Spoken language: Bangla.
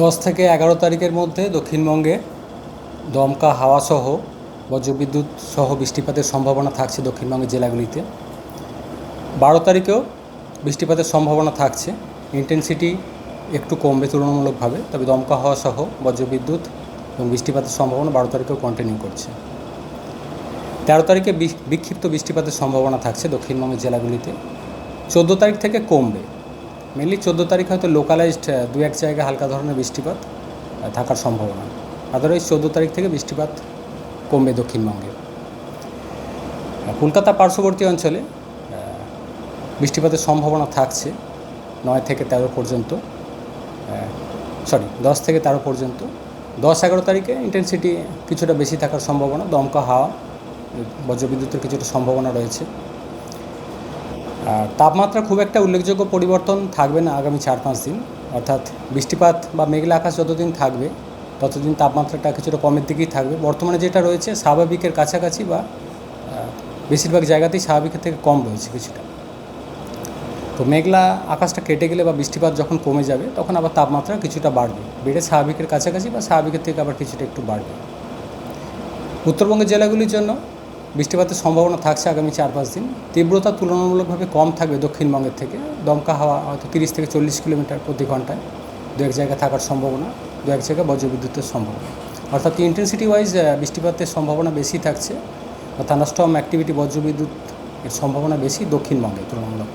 দশ থেকে এগারো তারিখের মধ্যে দক্ষিণবঙ্গে দমকা হাওয়া সহ বজ্রবিদ্যুৎ সহ বৃষ্টিপাতের সম্ভাবনা থাকছে দক্ষিণবঙ্গের জেলাগুলিতে। বারো তারিখেও বৃষ্টিপাতের সম্ভাবনা থাকছে। ইন্টেন্সিটি একটু কমবে তুলনামূলকভাবে, তবে দমকা হাওয়া সহ বজ্রবিদ্যুৎ এবং বৃষ্টিপাতের সম্ভাবনা বারো তারিখেও কন্টিনিউ করছে। তেরো তারিখে বিক্ষিপ্ত বৃষ্টিপাতের সম্ভাবনা থাকছে দক্ষিণবঙ্গের জেলাগুলিতে। চোদ্দ তারিখ থেকে কমবে। মেনলি চোদ্দ তারিখ হয়তো লোকালাইজড দু এক জায়গায় হালকা ধরনের বৃষ্টিপাত থাকার সম্ভাবনা। আদারওয়াইজ চোদ্দ তারিখ থেকে বৃষ্টিপাত কমবে দক্ষিণবঙ্গে। কলকাতা পার্শ্ববর্তী অঞ্চলে বৃষ্টিপাতের সম্ভাবনা থাকছে নয় থেকে তেরো পর্যন্ত সরি দশ থেকে তেরো পর্যন্ত। দশ এগারো তারিখে ইন্টেন্সিটি কিছুটা বেশি থাকার সম্ভাবনা, দমকা হাওয়া বজ্রবিদ্যুতের কিছুটা সম্ভাবনা রয়েছে। তাপমাত্রা খুব একটা উল্লেখযোগ্য পরিবর্তন থাকবে না আগামী চার পাঁচ দিন। অর্থাৎ বৃষ্টিপাত বা মেঘলা আকাশ যতদিন থাকবে, ততদিন তাপমাত্রাটা কিছুটা কমের দিকেই থাকবে। বর্তমানে যেটা রয়েছে, স্বাভাবিকের কাছাকাছি বা বেশিরভাগ জায়গাতেই স্বাভাবিকের থেকে কম রয়েছে কিছুটা। তো মেঘলা আকাশটা কেটে গেলে বা বৃষ্টিপাত যখন কমে যাবে, তখন আবার তাপমাত্রা কিছুটা বাড়বে। বেড়ে স্বাভাবিকের কাছাকাছি বা স্বাভাবিকের থেকে আবার কিছুটা একটু বাড়বে। উত্তরবঙ্গের জেলাগুলির জন্য বৃষ্টিপাতের সম্ভাবনা থাকছে আগামী চার পাঁচ দিন। তীব্রতা তুলনামূলকভাবে কম থাকবে দক্ষিণবঙ্গের থেকে। দমকা হাওয়া হয়তো তিরিশ থেকে চল্লিশ কিলোমিটার প্রতি ঘন্টায়। দু এক জায়গায় থাকার সম্ভাবনা, দু এক জায়গায় বজ্রবিদ্যুতের সম্ভাবনা। অর্থাৎ ইন্টেন্সিটি ওয়াইজ বৃষ্টিপাতের সম্ভাবনা বেশি থাকছে। বা থানাস্টম অ্যাক্টিভিটি বজ্রবিদ্যুৎ এর সম্ভাবনা বেশি দক্ষিণবঙ্গে তুলনামূলকভাবে।